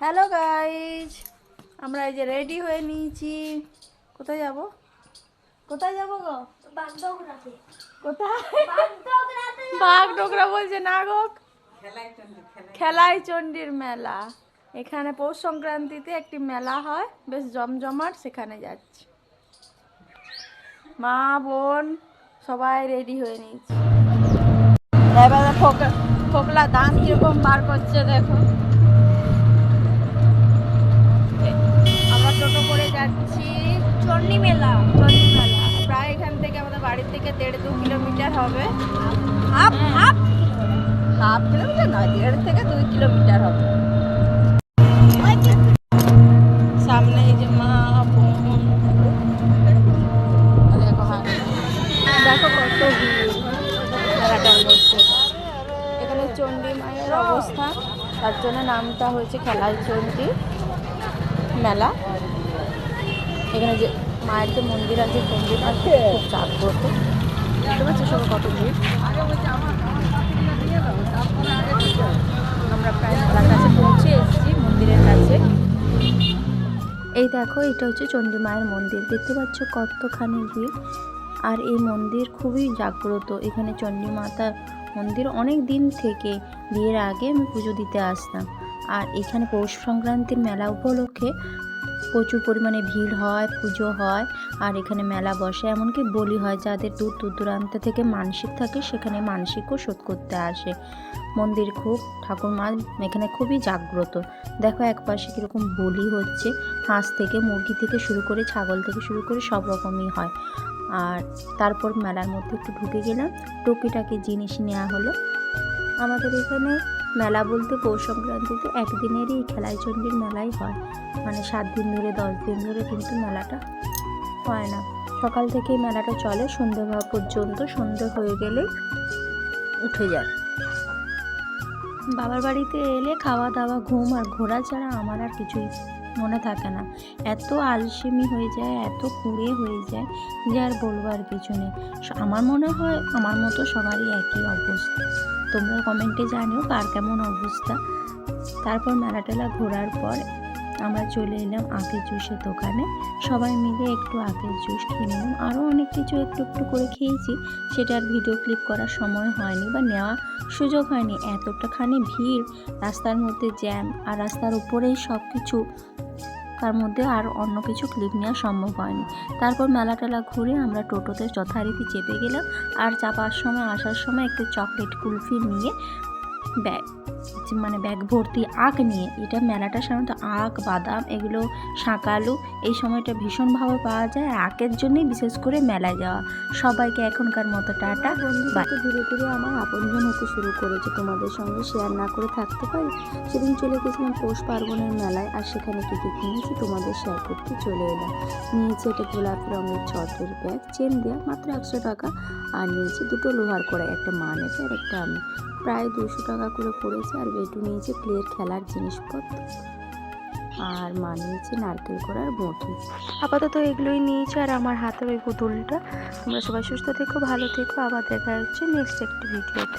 Hello guys আমরা এই যে রেডি হয়ে নিয়েছি। কোথায় যাব? কোথায় যাব গো? কোথায়? বাঘ ডোকরা বলছে না গো খেলাই চণ্ডীর মেলা। এখানে পৌষ সংক্রান্তিতে একটি মেলা হয় বেশ জমজমাট সেখানে যাচ্ছি। মা বোন সবাই রেডি হয়ে নিয়েছি। এবারে ফোকলা ফোকলা দান কীরকম বার করছে দেখো আমরা টোটো করে যাচ্ছি চণ্ডী মেলা চণ্ডী মেলা প্রায় এখান থেকে আমাদের বাড়ির থেকে দেড় দু কিলোমিটার হবে। Half half. হাফ কিলোমিটার নয় দেড় থেকে দুই কিলোমিটার হবে। সামনে এই যে মা বোন। দেখো হ্যাঁ। দেখো কত ভিড়। মেলাটার মধ্যে এখানে চণ্ডী মায়ের তার জন্য নামটা হয়েছে খেলাই চণ্ডী মেলা। এখানে যে মায়ের যে মন্দির আছে চণ্ডী মা খুব জাগ্রত। বুঝতে পারছ কত ভিড়? আমরা প্রায় এসেছি মন্দিরের কাছে। এই দেখো, এটা হচ্ছে চণ্ডী মায়ের মন্দির। দেখতে পাচ্ছ কতখানি ভিড়। আর এই মন্দির খুবই জাগ্রত। এখানে চণ্ডী মাতা মন্দির অনেক দিন থেকে বিয়ের আগে আমি পুজো দিতে আসতাম। আর এখানে পৌষ সংক্রান্তির মেলা উপলক্ষে প্রচুর পরিমাণে ভিড় হয়, পুজো হয়, আর এখানে মেলা বসে। এমনকি বলি হয়, যাদের দূর দূর দূরান্ত থেকে মানসিক থাকে, সেখানে মানসিকও শোধ করতে আসে। মন্দির খুব ঠাকুর মা এখানে খুবই জাগ্রত। দেখো একপাশে কীরকম বলি হচ্ছে, হাঁস থেকে, মুরগি থেকে শুরু করে, ছাগল থেকে শুরু করে সব রকমই হয়। আর তারপর মেলার মধ্যে একটু ঢুকে গেলাম। টুকিটাকি জিনিস নেওয়া হলো। আমাদের এখানে মেলা বলতে পৌষ সংক্রান্তিতে একদিনেরই এই চণ্ডীর মেলাই হয়। মানে সাত দিন ধরে, দশ দিন ধরে কিন্তু মেলাটা হয় না। সকাল থেকেই মেলাটা চলে, সন্ধে হওয়া পর্যন্ত সন্ধে হয়ে গেলে উঠে যায়। বাবার বাড়িতে এলে খাওয়া দাওয়া, ঘুম আর ঘোরা ছাড়া আমার আর কিছুই মনে থাকে না। এত আলসেমি হয়ে যায়, এত কুড়ে হয়ে যায় যে আর বলব আর কিছু নেই। আমার মনে হয়, আমার মতো সবারই একই অবস্থা। তোমরা কমেন্টে জানিও কার কেমন অবস্থা। তারপর মেলা টেলা ঘোরার পর আমরা চলে এলাম আখের জুসের দোকানে। সবাই মিলে একটু আখের জুস খেয়ে নিলাম। আরও অনেক কিছু একটু একটু করে খেয়েছি। সেটার ভিডিও ক্লিপ করার সময় হয়নি বা নেওয়া সুযোগ হয়নি। এতটাখানি ভিড়, রাস্তার মধ্যে জ্যাম আর রাস্তার উপরেই সব কিছু তার মধ্যে আর অন্য কিছু ক্লিপ নেওয়া সম্ভব হয়নি। তারপর মেলা টেলা ঘুরে আমরা টোটোতে যথারীতি চেপে গেলাম আর চাপার সময়, আসার সময় একটু চকলেট কুলফি নিয়ে ব্যাগ। মানে ব্যাগ ভর্তি আখ নিয়ে এটা মেলাটা সাধারণত আখ বাদাম এগুলো শাঁকালু এই সময়টা ভীষণভাবে পাওয়া যায়। আর আখের জন্যই বিশেষ করে মেলায় যাওয়া। সবাইকে এখনকার মতো টাটা বাই ধীরে ধীরে আমার আপনজন হতে শুরু করেছে তোমাদের সঙ্গে শেয়ার না করে থাকতে পারি। সেদিন চলে গেছিলাম পৌষ পার্বণের মেলায় আর সেখানে কী কী কিনেছি তোমাদের শেয়ার করতে চলে এলাম। নিয়েছি একটা গোলাপ রঙের ছটের ব্যাগ চেন দেওয়া মাত্র একশো টাকা। আর নিয়েছি দুটো লোহার কড়াই একটা মা নেছে আর একটা আমি। প্রায় দুশো টাকা করে পড়েছে আর বেটু নিয়েছে প্লেয়ের খেলার জিনিসপত্র। আর মা নিয়েছে নারকেল করার বটি। আপাতত এগুলোই নিয়েছে আর আমার হাতে ওই পুতুলটা। তোমরা সবাই সুস্থ থেকো, ভালো থেকো। আবার দেখা হচ্ছে নেক্সট একটি ভিডিওতে